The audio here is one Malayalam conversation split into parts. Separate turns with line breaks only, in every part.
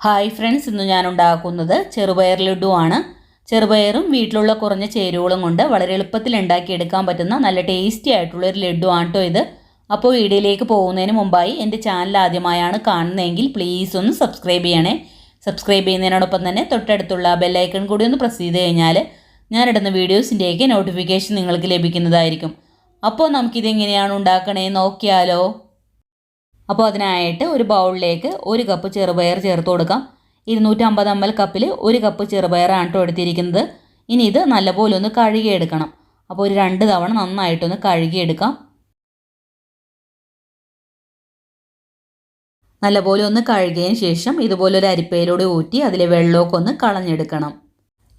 ഹായ് ഫ്രണ്ട്സ് ഇന്ന് ഞാൻ ഉണ്ടാക്കുന്നത് ചെറുപയർ ലഡു ആണ് ചെറുപയറും വീട്ടിലുള്ള കുറഞ്ഞ ചേരുവകളും കൊണ്ട് വളരെ എളുപ്പത്തിൽ ഉണ്ടാക്കിയെടുക്കാൻ പറ്റുന്ന നല്ല ടേസ്റ്റി ആയിട്ടുള്ള ഒരു ലഡു ആണ് കേട്ടോ ഇത്. അപ്പോൾ വീഡിയോയിലേക്ക് പോകുന്നതിന് മുമ്പായി എന്റെ ചാനൽ ആദ്യമായാണ് കാണുന്നതെങ്കിൽ പ്ലീസ് ഒന്ന് സബ്സ്ക്രൈബ് ചെയ്യണേ. സബ്സ്ക്രൈബ് ചെയ്യുന്നതിനോടൊപ്പം തന്നെ തൊട്ടടുത്തുള്ള ബെല്ലൈക്കൺ കൂടി ഒന്ന് പ്രസ് ചെയ്ത് കഴിഞ്ഞാൽ ഞാനിടുന്ന വീഡിയോസിന്റെയൊക്കെ നോട്ടിഫിക്കേഷൻ നിങ്ങൾക്ക് ലഭിക്കുന്നതായിരിക്കും. അപ്പോൾ നമുക്കിതെങ്ങനെയാണ് ഉണ്ടാക്കണേ നോക്കിയാലോ. അപ്പോൾ അതിനായിട്ട് ഒരു ബൗളിലേക്ക് ഒരു കപ്പ് ചെറുപയർ ചേർത്ത് കൊടുക്കാം. ഇരുന്നൂറ്റമ്പത് എം എൽ കപ്പിൽ ഒരു കപ്പ് ചെറുപയറാണ് കേട്ടോ എടുത്തിരിക്കുന്നത്. ഇനി ഇത് നല്ലപോലെ ഒന്ന് കഴുകിയെടുക്കണം. അപ്പോൾ ഒരു രണ്ട് തവണ നന്നായിട്ടൊന്ന് കഴുകിയെടുക്കാം. നല്ലപോലെ ഒന്ന് കഴുകിയതിന് ശേഷം ഇതുപോലെ ഒരു അരിപ്പയിലൂടെ ഊറ്റി അതിലെ വെള്ളമൊക്കെ ഒന്ന് കളഞ്ഞെടുക്കണം.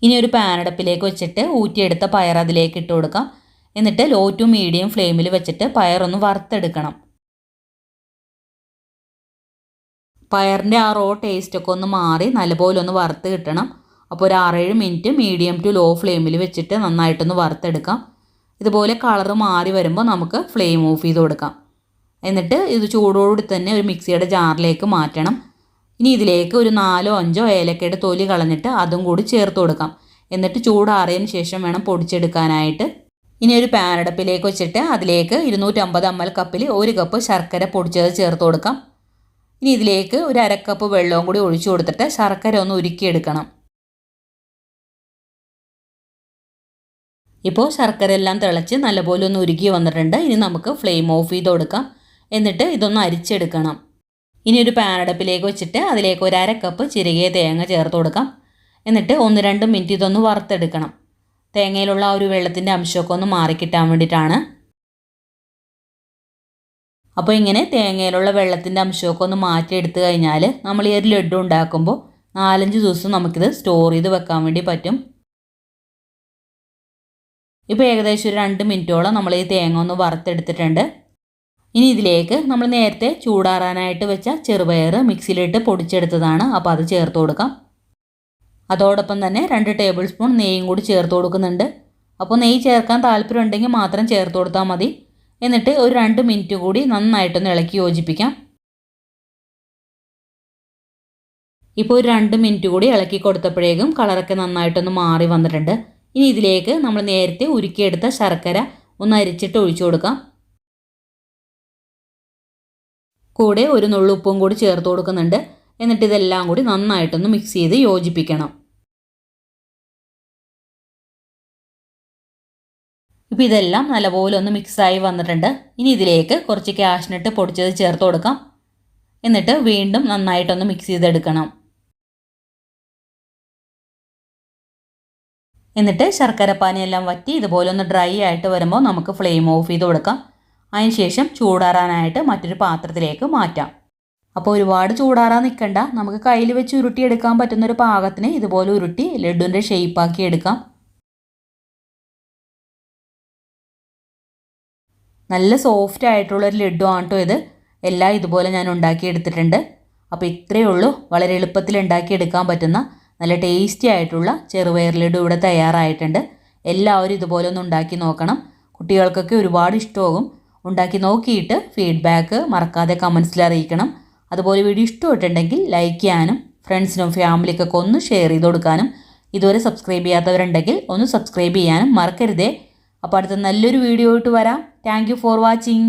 ഇനി ഒരു പാനടപ്പിലേക്ക് വെച്ചിട്ട് ഊറ്റിയെടുത്ത പയർ അതിലേക്ക് ഇട്ട് കൊടുക്കാം. എന്നിട്ട് ലോ ടു മീഡിയം ഫ്ലെയിമിൽ വെച്ചിട്ട് പയറൊന്ന് വറുത്തെടുക്കണം. പയറിന്റെ ആ റോ ടേസ്റ്റൊക്കെ ഒന്ന് മാറി നല്ലപോലെ ഒന്ന് വറുത്ത് കിട്ടണം. അപ്പോൾ ഒരു ആറേഴ് മിനിറ്റ് മീഡിയം ടു ലോ ഫ്ലെയിമിൽ വെച്ചിട്ട് നന്നായിട്ടൊന്ന് വറുത്തെടുക്കാം. ഇതുപോലെ കളറ് മാറി വരുമ്പോൾ നമുക്ക് ഫ്ലെയിം ഓഫ് ചെയ്ത് കൊടുക്കാം. എന്നിട്ട് ഇത് ചൂടോടുകൂടി തന്നെ ഒരു മിക്സിയുടെ ജാറിലേക്ക് മാറ്റണം. ഇനി ഇതിലേക്ക് ഒരു നാലോ അഞ്ചോ ഏലക്കയുടെ തൊലി കളഞ്ഞിട്ട് അതും കൂടി ചേർത്ത് കൊടുക്കാം. എന്നിട്ട് ചൂടാറിയതിന് ശേഷം വേണം പൊടിച്ചെടുക്കാനായിട്ട്. ഇനി ഒരു പാനടപ്പിലേക്ക് വെച്ചിട്ട് അതിലേക്ക് ഇരുന്നൂറ്റമ്പത് എം എൽ കപ്പിൽ ഒരു കപ്പ് ശർക്കര പൊടിച്ചത് ചേർത്ത് കൊടുക്കാം. ഇനി ഇതിലേക്ക് ഒരു അരക്കപ്പ് വെള്ളവും കൂടി ഒഴിച്ചു കൊടുത്തിട്ട് ശർക്കര ഒന്ന് ഉരുക്കിയെടുക്കണം. ഇപ്പോൾ ശർക്കര എല്ലാം തിളച്ച് നല്ലപോലെ ഒന്ന് ഉരുക്കി വന്നിട്ടുണ്ട്. ഇനി നമുക്ക് ഫ്ലെയിം ഓഫ് ചെയ്ത് കൊടുക്കാം. എന്നിട്ട് ഇതൊന്ന് അരിച്ചെടുക്കണം. ഇനി ഒരു പാനടപ്പിലേക്ക് വെച്ചിട്ട് അതിലേക്ക് ഒരു അര കപ്പ് ചിരകിയ തേങ്ങ ചേർത്ത് കൊടുക്കാം. എന്നിട്ട് ഒന്ന് രണ്ട് മിനിറ്റ് ഇതൊന്ന് വറുത്തെടുക്കണം. തേങ്ങയിലുള്ള ആ ഒരു വെള്ളത്തിന്റെ അംശമൊക്കെ ഒന്ന് മാറിക്കിട്ടാൻ വേണ്ടിയിട്ടാണ് അപ്പോൾ ഇങ്ങനെ തേങ്ങയിലുള്ള വെള്ളത്തിന്റെ അംശമൊക്കെ ഒന്ന് മാറ്റിയെടുത്ത് കഴിഞ്ഞാൽ നമ്മൾ ഈ ഒരു ലഡു ഉണ്ടാക്കുമ്പോൾ നാലഞ്ച് ദിവസം നമുക്കിത് സ്റ്റോർ ചെയ്ത് വെക്കാൻ വേണ്ടി പറ്റും. ഇപ്പോൾ ഏകദേശം ഒരു രണ്ട് മിനിറ്റോളം നമ്മൾ ഈ തേങ്ങ ഒന്ന് വറുത്തെടുത്തിട്ടുണ്ട്. ഇനി ഇതിലേക്ക് നമ്മൾ നേരത്തെ ചൂടാറാനായിട്ട് വെച്ച ചെറുപയർ മിക്സിയിലിട്ട് പൊടിച്ചെടുത്തതാണ്. അപ്പോൾ അത് ചേർത്ത് കൊടുക്കാം. അതോടൊപ്പം തന്നെ രണ്ട് ടേബിൾ സ്പൂൺ നെയ്യും കൂടി ചേർത്ത് കൊടുക്കുന്നുണ്ട്. അപ്പോൾ നെയ്യ് ചേർക്കാൻ താല്പര്യം ഉണ്ടെങ്കിൽ മാത്രം ചേർത്ത് കൊടുത്താൽ മതി. എന്നിട്ട് ഒരു രണ്ട് മിനിറ്റ് കൂടി നന്നായിട്ടൊന്ന് ഇളക്കി യോജിപ്പിക്കാം. ഇപ്പോൾ ഒരു രണ്ട് മിനിറ്റ് കൂടി ഇളക്കി കൊടുത്തപ്പോഴേക്കും കളറൊക്കെ നന്നായിട്ടൊന്ന് മാറി വന്നിട്ടുണ്ട്. ഇനി ഇതിലേക്ക് നമ്മൾ നേരത്തെ ഉരുക്കിയെടുത്ത ശർക്കര ഒന്ന് അരിച്ചിട്ട് ഒഴിച്ചു കൊടുക്കാം. കൂടെ ഒരു നുള്ളുപ്പും കൂടി ചേർത്ത് കൊടുക്കുന്നുണ്ട്. എന്നിട്ട് ഇതെല്ലാം കൂടി നന്നായിട്ടൊന്ന് മിക്സ് ചെയ്ത് യോജിപ്പിക്കണം. ഇപ്പോൾ ഇതെല്ലാം നല്ലപോലെ ഒന്ന് മിക്സായി വന്നിട്ടുണ്ട്. ഇനി ഇതിലേക്ക് കുറച്ച് കാഷ്നട്ട് പൊടിച്ചത് ചേർത്ത് കൊടുക്കാം. എന്നിട്ട് വീണ്ടും നന്നായിട്ടൊന്ന് മിക്സ് ചെയ്തെടുക്കണം. എന്നിട്ട് ശർക്കര പാനിയെല്ലാം വറ്റി ഇതുപോലെ ഒന്ന് ഡ്രൈ ആയിട്ട് വരുമ്പോൾ നമുക്ക് ഫ്ലെയിം ഓഫ് ചെയ്ത് കൊടുക്കാം. അതിനുശേഷം ചൂടാറാനായിട്ട് മറ്റൊരു പാത്രത്തിലേക്ക് മാറ്റാം. അപ്പോൾ ഒരുപാട് ചൂടാറാൻ നിൽക്കണ്ട. നമുക്ക് കയ്യിൽ വെച്ച് ഉരുട്ടിയെടുക്കാൻ പറ്റുന്നൊരു പാകത്തിന് ഇതുപോലെ ഉരുട്ടി ലഡുവിന്റെ ഷേപ്പാക്കി എടുക്കാം. നല്ല സോഫ്റ്റ് ആയിട്ടുള്ളൊരു ലഡു ആണ് കേട്ടോ ഇത്. എല്ലാം ഇതുപോലെ ഞാൻ ഉണ്ടാക്കി എടുത്തിട്ടുണ്ട് അപ്പോൾ ഇത്രയേ ഉള്ളൂ. വളരെ എളുപ്പത്തിൽ ഉണ്ടാക്കിയെടുക്കാൻ പറ്റുന്ന നല്ല ടേസ്റ്റി ആയിട്ടുള്ള ചെറുപയർ ലഡു ഇവിടെ തയ്യാറായിട്ടുണ്ട്. എല്ലാവരും ഇതുപോലെ ഒന്ന് ഉണ്ടാക്കി നോക്കണം. കുട്ടികൾക്കൊക്കെ ഒരുപാട് ഇഷ്ടമാകും. ഉണ്ടാക്കി നോക്കിയിട്ട് ഫീഡ്ബാക്ക് മറക്കാതെ കമൻസിൽ അറിയിക്കണം. അതുപോലെ വീഡിയോ ഇഷ്ടമായിട്ടുണ്ടെങ്കിൽ ലൈക്ക് ചെയ്യാനും ഫ്രണ്ട്സിനും ഫാമിലിക്കൊക്കെ ഒന്ന് ഷെയർ ചെയ്ത് കൊടുക്കാനും ഇതുവരെ സബ്സ്ക്രൈബ് ചെയ്യാത്തവരുണ്ടെങ്കിൽ ഒന്ന് സബ്സ്ക്രൈബ് ചെയ്യാനും മറക്കരുതേ. അപ്പോൾ അടുത്ത നല്ലൊരു വീഡിയോ ആയിട്ട് വരാം. Thank for watching